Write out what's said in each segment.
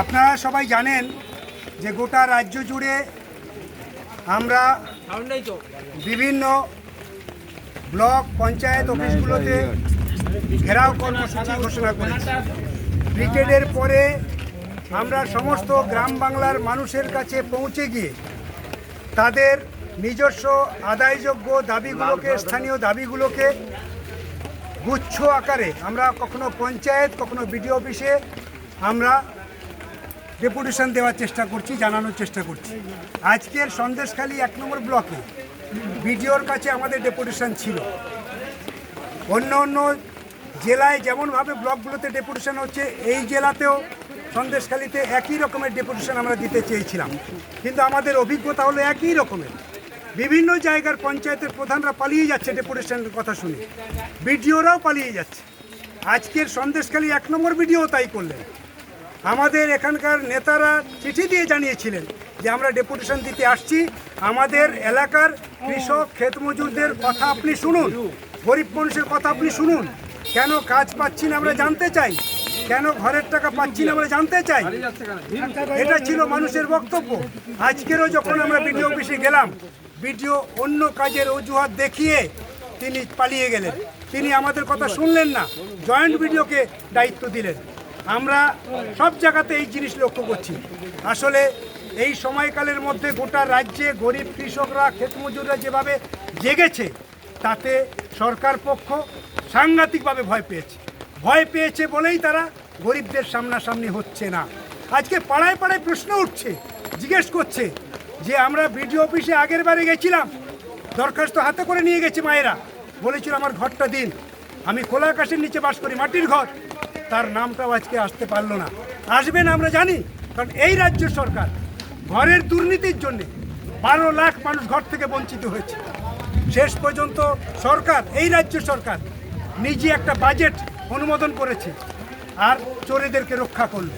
আপনারা সবাই জানেন যে গোটা রাজ্য জুড়ে আমরা বিভিন্ন ব্লক, পঞ্চায়েত অফিসগুলোতে ঘেরাও কর্মসূচি ঘোষণা করেছি। ব্রিগেডের পরে আমরা সমস্ত গ্রাম বাংলার মানুষের কাছে পৌঁছে গিয়ে তাদের নিজস্ব আদায়যোগ্য দাবিগুলোকে, স্থানীয় দাবিগুলোকে গুচ্ছ আকারে আমরা কখনো পঞ্চায়েত, কখনো বিডিও অফিসে আমরা ডেপুটেশন দেওয়ার চেষ্টা করছি, জানানোর চেষ্টা করছি। আজকের সন্দেশখালী এক নম্বর ব্লকে বিডিওর কাছে আমাদের ডেপুটেশন ছিল। অন্য অন্য জেলায় যেমনভাবে ব্লকগুলোতে ডেপুটেশন হচ্ছে, এই জেলাতেও সন্দেশখালীতে একই রকমের ডেপুটেশন আমরা দিতে চেয়েছিলাম। কিন্তু আমাদের অভিজ্ঞতা হলো একই রকমের। বিভিন্ন জায়গার পঞ্চায়েতের প্রধানরা পালিয়ে যাচ্ছে ডেপুটেশনের কথা শুনে। বিডিওরাও পালিয়ে যাচ্ছে। আজকের সন্দেশখালী এক নম্বর বিডিও তাই করলেন। আমাদের এখানকার নেতারা চিঠি দিয়ে জানিয়েছিলেন যে আমরা ডেপুটেশন দিতে আসছি। আমাদের এলাকার কৃষক ক্ষেত মজুরদের কথা আপনি শুনুন। গরিব মানুষের কথা আপনি শুনুন। কেন কাজ পাচ্ছি না আমরা জানতে চাই? কেন ঘরের টাকা পাচ্ছি না আমরা জানতে চাই? এটা ছিল মানুষের বক্তব্য। আজকেরও যখন আমরা বিডিও অফিসে গেলাম, বিডিও অন্য কাজের অজুহাত দেখিয়ে তিনি পালিয়ে গেলেন। তিনি আমাদের কথা শুনলেন না। জয়েন্ট বিডিওকে দায়িত্ব দিলেন। আমরা সব জায়গাতে এই জিনিস লক্ষ্য করছি। আসলে এই সময়কালের মধ্যে গোটা রাজ্যে গরিব কৃষকরা ক্ষেত মজুররা যেভাবে জেগেছে, তাতে সরকার পক্ষ সাংঘাতিকভাবে ভয় পেয়েছে। ভয় পেয়েছে বলেই তারা গরিবদের সামনাসামনি হচ্ছে না। আজকে পাড়ায় পাড়ায় প্রশ্ন উঠছে, জিজ্ঞেস করছে যে আমরা বিডিও অফিসে আগের বারে গেছিলাম, দরখাস্ত হাতে করে নিয়ে গেছি মায়েরা। বলেছিল, আমার ঘরটা দিন। আমি খোলা আকাশের নিচে বাস করি, মাটির ঘর। তার নামটাও আজকে আসতে পারল না। আসবে না আমরা জানি, কারণ এই রাজ্য সরকার ঘরের দুর্নীতির জন্য বারো লাখ মানুষ ঘর থেকে বঞ্চিত হয়েছে। শেষ পর্যন্ত সরকার, এই রাজ্য সরকার নিজে একটা বাজেট অনুমোদন করেছে আর চোরেদেরকে রক্ষা করল।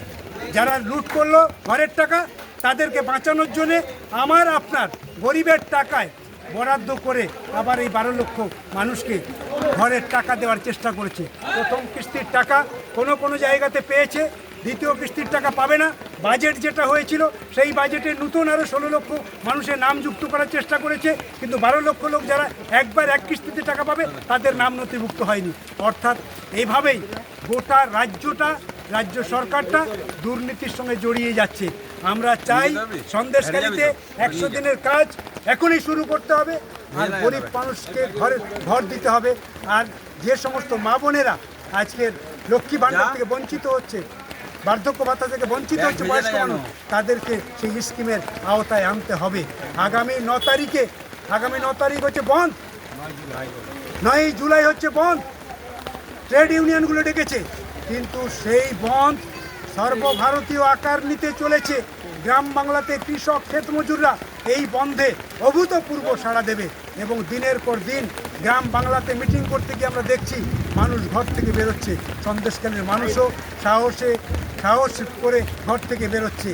যারা লুট করল ঘরের টাকা, তাদেরকে বাঁচানোর জন্যে আমার, আপনার গরিবের টাকায় বরাদ্দ করে আবার এই বারো লক্ষ মানুষকে ঘরের টাকা দেওয়ার চেষ্টা করেছে। প্রথম কিস্তির টাকা কোনো কোনো জায়গাতে পেয়েছে, দ্বিতীয় কিস্তির টাকা পাবে না। বাজেট যেটা হয়েছিল, সেই বাজেটে নতুন আরও ষোলো লক্ষ মানুষের নাম যুক্ত করার চেষ্টা করেছে। কিন্তু বারো লক্ষ লোক যারা একবার এক কিস্তিতে টাকা পাবে, তাদের নাম নথিভুক্ত হয়নি। অর্থাৎ এইভাবেই গোটা রাজ্যটা, রাজ্য সরকারটা দুর্নীতির সঙ্গে জড়িয়ে যাচ্ছে। আমরা চাই সন্দেশকারীতে একশো দিনের কাজ এখনই শুরু করতে হবে আর গরিব মানুষকে ঘরে ঘর দিতে হবে। আর যে সমস্ত মা বোনেরা আজকের লক্ষ্মী ভাণ্ডার থেকে বঞ্চিত হচ্ছে বার্ধক্য ভাতা থেকে বঞ্চিত হচ্ছে বয়স্ক মানুষ তাদেরকে সেই স্কিমের আওতায় আনতে হবে। আগামী ন তারিখে আগামী ন তারিখ হচ্ছে বন্ধ। নয় জুলাই হচ্ছে বন্ধ। ট্রেড ইউনিয়নগুলো ডেকেছে কিন্তু সেই বন্ধ সর্বভারতীয় আকার নিতে চলেছে। গ্রাম বাংলাতে কৃষক ক্ষেত মজুররা এই বন্ধে অভূতপূর্ব সাড়া দেবে এবং দিনের পর দিন গ্রাম বাংলাতে মিটিং করতে গিয়ে আমরা দেখছি মানুষ ঘর থেকে বেরোচ্ছে। সন্দেশকালের মানুষও সাহসে, সাহস করে ঘর থেকে বেরোচ্ছে।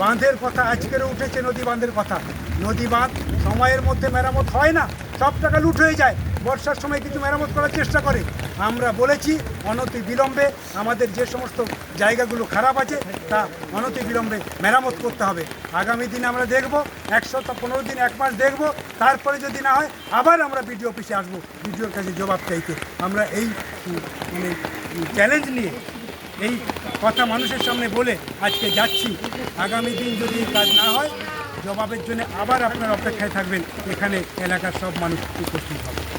বাঁধের কথা আজকেরও উঠেছে নদী বাঁধের কথা। নদী বাঁধ সময়ের মধ্যে মেরামত হয় না, সব টাকা লুট হয়ে যায়। বর্ষার সময় কিছু মেরামত করার চেষ্টা করে। আমরা বলেছি অনতি বিলম্বে আমাদের যে সমস্ত জায়গাগুলো খারাপ আছে, তা অনতি বিলম্বে মেরামত করতে হবে। আগামী দিনে আমরা দেখব, এক সপ্তাহ, পনেরো দিন, এক মাস দেখব, তারপরে যদি না হয়, আবার আমরা বিডিও অফিসে আসব, বিডিওর কাছে জবাব চাইতে। আমরা এই মানে চ্যালেঞ্জ নিয়ে এই কথা মানুষের সামনে বলে আজকে যাচ্ছি। আগামী দিন যদি কাজ না হয়, জবাবের জন্য আবার আপনার অপেক্ষায় থাকবেন। এখানে এলাকার সব মানুষ উপস্থিত হবে।